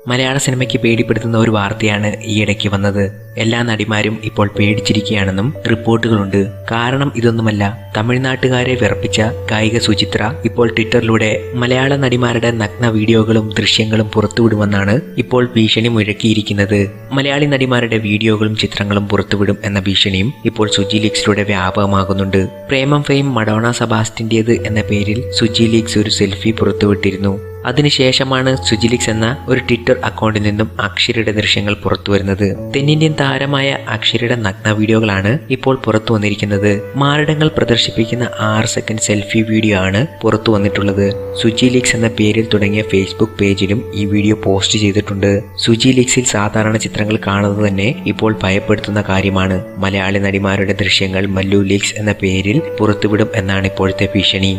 മലയാള സിനിമയ്ക്ക് പേടിപ്പെടുത്തുന്ന ഒരു വാർത്തയാണ് ഈയിടയ്ക്ക് വന്നത്. എല്ലാ നടിമാരും ഇപ്പോൾ പേടിച്ചിരിക്കുകയാണെന്നും റിപ്പോർട്ടുകളുണ്ട്. കാരണം ഇതൊന്നുമല്ല. തമിഴ്നാട്ടുകാരെ വിറപ്പിച്ച ഗായിക സുചിത്ര ഇപ്പോൾ ട്വിറ്ററിലൂടെ മലയാള നടിമാരുടെ നഗ്ന വീഡിയോകളും ദൃശ്യങ്ങളും പുറത്തുവിടുമെന്നാണ് ഇപ്പോൾ ഭീഷണി മുഴക്കിയിരിക്കുന്നത്. മലയാളി നടിമാരുടെ വീഡിയോകളും ചിത്രങ്ങളും പുറത്തുവിടും എന്ന ഭീഷണിയും ഇപ്പോൾ സുജി ലീഗ്സിലൂടെ വ്യാപകമാകുന്നുണ്ട്. പ്രേമം ഫെയിം മഡോണ സബാസ്റ്റിന്റേത് എന്ന പേരിൽ സുജി ലീഗ്സ് ഒരു സെൽഫി പുറത്തുവിട്ടിരുന്നു. അതിനുശേഷമാണ് സുജിലിക്സ് എന്ന ഒരു ട്വിറ്റർ അക്കൗണ്ടിൽ നിന്നും അക്ഷരയുടെ ദൃശ്യങ്ങൾ പുറത്തു വരുന്നത് തെന്നിന്ത്യൻ താരമായ അക്ഷരയുടെ നഗ്ന വീഡിയോകളാണ് ഇപ്പോൾ പുറത്തു വന്നിരിക്കുന്നത് മാരടങ്ങൾ പ്രദർശിപ്പിക്കുന്ന ആറ് സെക്കൻഡ് സെൽഫി വീഡിയോ ആണ് പുറത്തു വന്നിട്ടുള്ളത് സുജി ലീക്സ് എന്ന പേരിൽ തുടങ്ങിയ ഫേസ്ബുക്ക് പേജിലും ഈ വീഡിയോ പോസ്റ്റ് ചെയ്തിട്ടുണ്ട്. സുജി ലീക്സിൽ സാധാരണ ചിത്രങ്ങൾ കാണുന്നത് തന്നെ ഇപ്പോൾ ഭയപ്പെടുത്തുന്ന കാര്യമാണ്. മലയാളി നടിമാരുടെ ദൃശ്യങ്ങൾ മല്ലു ലീക്സ് എന്ന പേരിൽ പുറത്തുവിടും എന്നാണ് ഇപ്പോഴത്തെ ഭീഷണി.